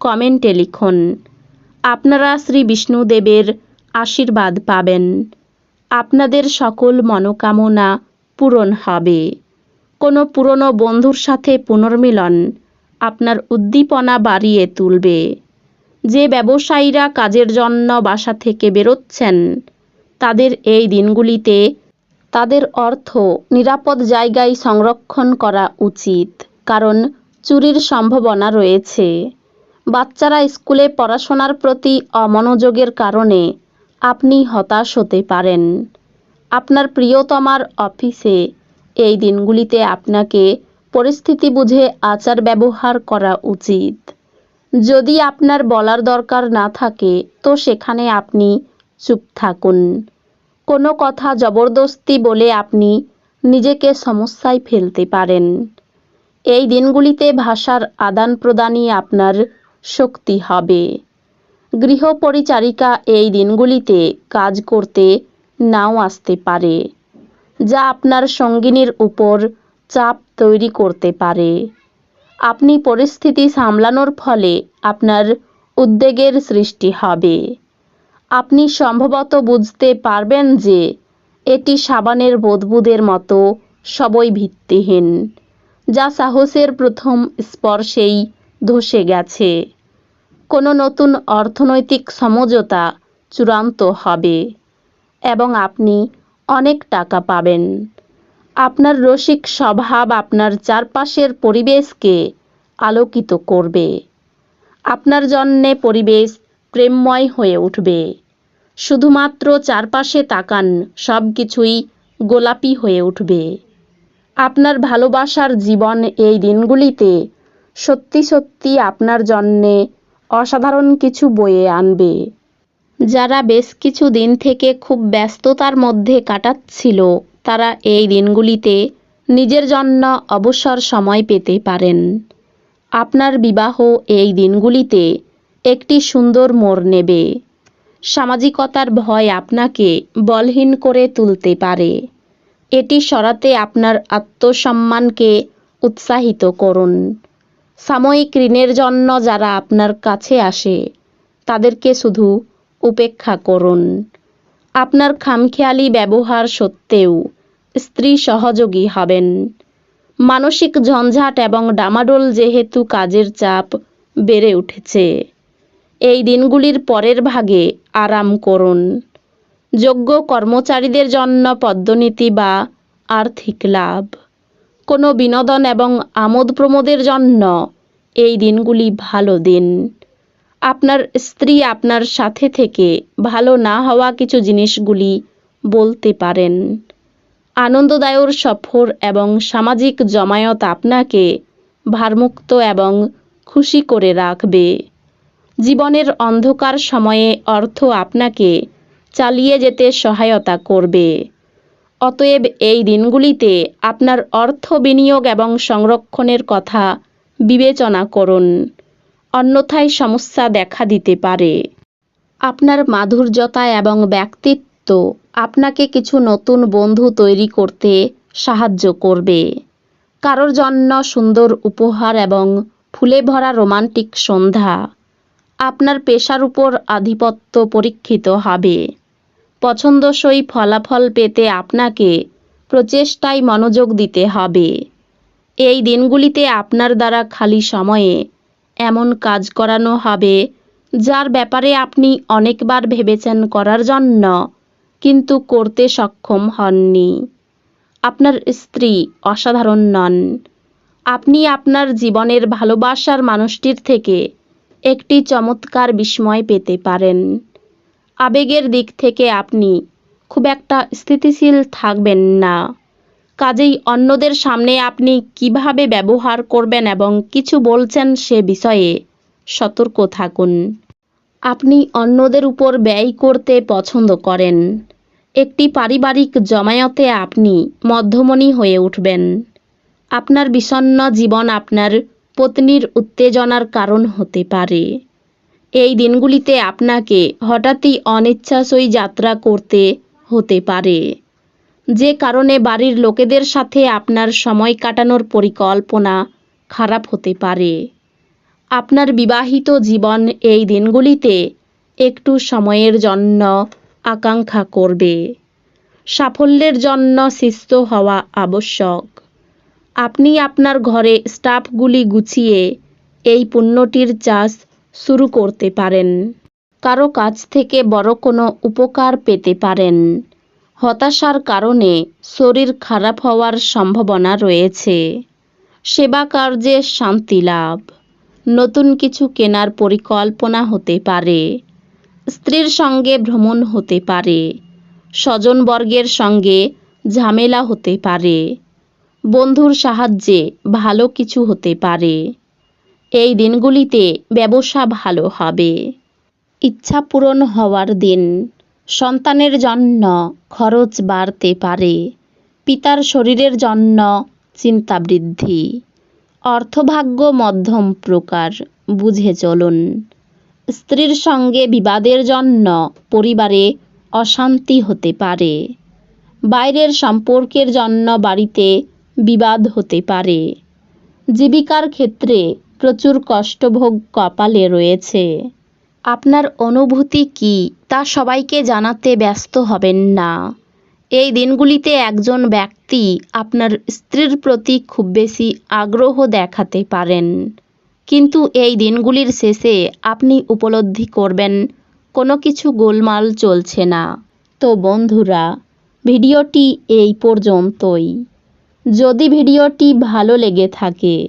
কমেন্টে লিখুন, আপনারা শ্রী বিষ্ণুদেবের আশীর্বাদ পাবেন। আপনাদের সকল মনোকামনা পূরণ হবে। কোনো পুরনো বন্ধুর সাথে পুনর্মিলন আপনার উদ্দীপনা বাড়িয়ে তুলবে। যে ব্যবসায়ীরা কাজের জন্য বাসা থেকে বেরোচ্ছেন, তাদের এই দিনগুলিতে তাদের অর্থ নিরাপদ জায়গায় সংরক্ষণ করা উচিত, কারণ চুরির সম্ভাবনা রয়েছে। বাচ্চারা স্কুলে পড়াশোনার প্রতি অমনোযোগের কারণে আপনি হতাশ হতে পারেন। আপনার প্রিয়তমার অফিসে এই দিনগুলিতে আপনাকে পরিস্থিতি বুঝে আচার ব্যবহার করা উচিত। যদি আপনার বলার দরকার না থাকে, তো সেখানে আপনি চুপ থাকুন। কোনো কথা জবরদস্তি বলে আপনি নিজেকে সমস্যায় ফেলতে পারেন। এই দিনগুলিতে ভাষার আদান প্রদানই আপনার শক্তি হবে। গৃহপরিচারিকা এই দিনগুলিতে কাজ করতে নাও আসতে পারে, যা আপনার সঙ্গিনীর উপর চাপ তৈরি করতে পারে। আপনি পরিস্থিতি সামলানোর ফলে আপনার উদ্বেগের সৃষ্টি হবে। আপনি সম্ভবত বুঝতে পারবেন যে এটি সাবানের বুদবুদের মতো সবই ভিত্তিহীন, যা সাহসের প্রথম স্পর্শেই ধসে গেছে। কোনো নতুন অর্থনৈতিক সমঝোতা চূড়ান্ত হবে এবং আপনি অনেক টাকা পাবেন। আপনার রসিক স্বভাব আপনার চারপাশের পরিবেশকে আলোকিত করবে। আপনার জন্যে পরিবেশ প্রেমময় হয়ে উঠবে। শুধুমাত্র চারপাশে তাকান সব কিছুই গোলাপি হয়ে উঠবে। আপনার ভালোবাসার জীবন এই দিনগুলিতে সত্যি সত্যি আপনার জন্যে অসাধারণ কিছু বয়ে আনবে। যারা বেশ কিছু দিন থেকে খুব ব্যস্ততার মধ্যে কাটাচ্ছিল, তারা এই দিনগুলিতে নিজের জন্য অবসর সময় পেতে পারেন। আপনার বিবাহ এই দিনগুলিতে একটি সুন্দর মোড় নেবে। সামাজিকতার ভয় আপনাকে বলহীন করে তুলতে পারে। এটি সরাতে আপনার আত্মসম্মানকে উৎসাহিত করুন। সাময়িক ঋণের জন্য যারা আপনার কাছে আসে, তাদেরকে শুধু উপেক্ষা করুন। আপনার খামখেয়ালি ব্যবহার সত্ত্বেও স্ত্রী সহযোগী হবেন। মানসিক ঝঞ্ঝাট এবং ডামাডোল যেহেতু কাজের চাপ বেড়ে উঠেছে, এই দিনগুলির পরের ভাগে আরাম করুন। যোগ্য কর্মচারীদের জন্য পদ্মনীতি বা আর্থিক লাভ। কোনো বিনোদন এবং আমোদ প্রমোদের জন্য এই দিনগুলি ভালো দিন। আপনার স্ত্রী আপনার সাথে থেকে ভালো না হওয়া কিছু জিনিসগুলি বলতে পারেন। আনন্দদায়ক সফর এবং সামাজিক জমায়েত আপনাকে ভারমুক্ত এবং খুশি করে রাখবে। জীবনের অন্ধকার সময়ে অর্থ আপনাকে চালিয়ে যেতে সহায়তা করবে। অতএব এই দিনগুলিতে আপনার অর্থ বিনিয়োগ এবং সংরক্ষণের কথা বিবেচনা করুন। অন্যথায় সমস্যা দেখা দিতে পারে। আপনার মাধুর্যতা এবং ব্যক্তিত্ব আপনাকে কিছু নতুন বন্ধু তৈরি করতে সাহায্য করবে। কারোর জন্য সুন্দর উপহার এবং ফুলে ভরা রোমান্টিক সন্ধ্যা আপনার পেশার উপর আধিপত্য পরীক্ষিত হবে। পছন্দসই ফলাফল পেতে আপনাকে প্রচেষ্টায় মনোযোগ দিতে হবে। এই দিনগুলিতে আপনার দ্বারা খালি সময়ে এমন কাজ করানো হবে, যার ব্যাপারে আপনি অনেকবার ভেবেছেন করার জন্য, কিন্তু করতে সক্ষম হননি। আপনার স্ত্রী অসাধারণ নন। আপনি আপনার জীবনের ভালোবাসার মানুষটির থেকে একটি চমৎকার বিস্ময় পেতে পারেন। আবেগের দিক থেকে আপনি খুব একটা স্থিতিশীল থাকবেন না। কাজেই অন্যদের সামনে আপনি কীভাবে ব্যবহার করবেন এবং কিছু বলছেন সে বিষয়ে সতর্ক থাকুন। আপনি অন্যদের উপর ব্যয় করতে পছন্দ করেন। একটি পারিবারিক জমায়েতে আপনি মধ্যমণি হয়ে উঠবেন। আপনার বিষণ্ণ জীবন আপনার পত্নীর উত্তেজনার কারণ হতে পারে। এই দিনগুলিতে আপনাকে হঠাৎই অনিচ্ছাসই যাত্রা করতে হতে পারে। যে কারণে বাড়ির লোকেদের সাথে আপনার সময় কাটানোর পরিকল্পনা খারাপ হতে পারে। আপনার বিবাহিত জীবন এই দিনগুলিতে একটু সময়ের জন্য আকাঙ্ক্ষা করবে। সাফল্যের জন্য শিস্ত হওয়া আবশ্যক। আপনি আপনার ঘরে স্টাফগুলি গুছিয়ে এই পণ্যটির চাষ শুরু করতে পারেন। কারও কাছ থেকে বড় কোনো উপকার পেতে পারেন। হতাশার কারণে শরীর খারাপ হওয়ার সম্ভাবনা রয়েছে। সেবা কার্যে শান্তি লাভ। নতুন কিছু কেনার পরিকল্পনা হতে পারে। স্ত্রীর সঙ্গে ভ্রমণ হতে পারে। স্বজনবর্গের সঙ্গে ঝামেলা হতে পারে। বন্ধুর সাহায্যে ভালো কিছু হতে পারে। এই দিনগুলিতে ব্যবসা ভালো হবে। ইচ্ছা পূরণ হওয়ার দিন। সন্তানের জন্য খরচ বাড়তে পারে। পিতার শরীরের জন্য চিন্তা বৃদ্ধি। অর্থভাগ্য মধ্যম প্রকার, বুঝে চলুন। স্ত্রীর সঙ্গে বিবাদের জন্য পরিবারে অশান্তি হতে পারে। বাইরের সম্পর্কের জন্য বাড়িতে বিবাদ হতে পারে। জীবিকার ক্ষেত্রে প্রচুর কষ্টভোগ কপালে রয়েছে। আপনার অনুভূতি কি, তা সবাইকে জানাতে ব্যস্ত হবেন না। এই দিনগুলিতে একজন ব্যক্তি আপনার স্ত্রীর প্রতি খুব বেশি আগ্রহ দেখাতে পারেন। কিন্তু এই দিনগুলির শেষে আপনি উপলব্ধি করবেন, কোনো কিছু গোলমাল চলছে না। তো বন্ধুরা, ভিডিওটি এই পর্যন্তই। যদি ভিডিওটি ভালো লেগে থাকে